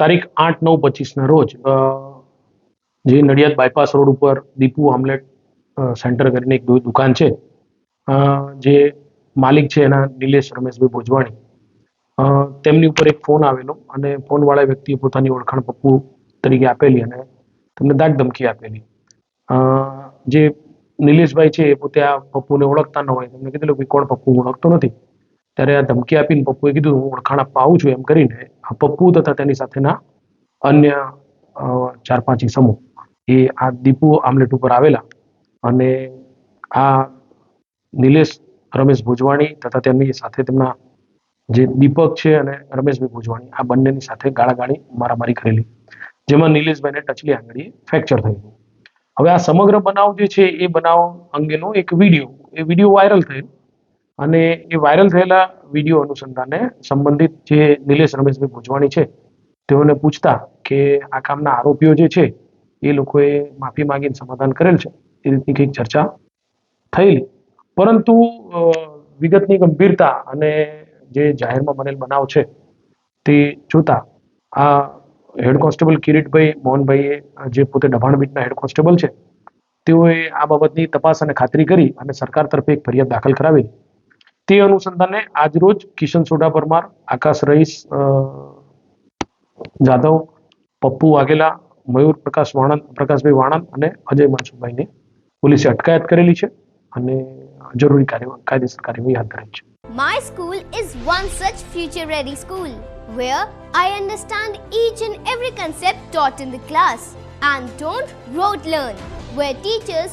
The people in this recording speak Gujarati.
તારીખ આઠ, નવ, પચીસના રોજ જે નડિયાદ બાયપાસ રોડ ઉપર દીપુ આમલેટ સેન્ટર કરીને એક દુકાન છે. જે માલિક છે એના નિલેશ રમેશભાઈ ભોજવાણી. તેમની ઉપર એક ફોન આવેલો અને ફોનવાળા વ્યક્તિએ પોતાની ઓળખાણ પપ્પુ તરીકે આપેલી અને તેમને દાગ ધમકી આપેલી. જે નિલેશભાઈ છે એ પોતે આ પપ્પુને ઓળખતા ન હોય, તેમને કીધેલું કે કોણ પપ્પુ ઓળખતો નથી? ત્યારે આ ધમકી આપીને પપ્પુએ કીધું, હું ઓળખાણ આવું છું, એમ કરીને આ પપ્પુ તથા તેની સાથેના અન્ય ચાર પાંચ સમૂહ, એ આ દીપુ આમલેટ ઉપર આવેલા અને આ નિલેશ, રમેશ ભુજવાણી તથા તેમની સાથે તેમના જે દીપક છે અને રમેશભાઈ ભુજવાણી, આ બંનેની સાથે ગાળાગાળી મારામારી કરેલી, જેમાં નિલેશભાઈને ટચલી આંગળીએ ફ્રેક્ચર થયેલું હવે આ સમગ્ર બનાવ જે છે એ બનાવ અંગેનો એક વીડિયો, એ વીડિયો વાયરલ થયેલ અને એ વાયરલ થયેલા વીડિયો અનુસંધાને સંબંધિત જે નિલેશ રમેશભાઈ ભુજવાણી છે, તેઓને પૂછતા કે આ કામના આરોપીઓ જે છે, એ લોકોએ માફી માંગીને સમાધાન કરેલ છે? એ રીતની કંઈક ચર્ચા થયેલી. પરંતુ વિગતની ગંભીરતા અને જે જાહેરમાં બનેલ બનાવ છે, તે જોતા આ હેડ કોન્સ્ટેબલ કિરીટભાઈ મોહનભાઈએ જે પોતે દબાણ બીટના હેડ કોન્સ્ટેબલ છે, તેઓએ આ બાબતની તપાસ અને ખાતરી કરી અને સરકાર તરફે એક ફરિયાદ દાખલ કરાવી તે અનુસંધાને આજરોજ કિશન સોડા પરમાર આકાશ અ, જાદવ પપ્પુ વાઘેલા મયુર પ્રકાશ વાણંદ પ્રકાશભાઈ વાણંદ અને અજય મનસુખભાઈને પોલીસે અટકાયત કરેલી છે અને જરૂરી કાર્ય કાયદેસર કાર્યવાહી હાથ ધરેલ છે My school is one such future ready school where I understand each and every concept taught in the class and don't rote learn, where teachers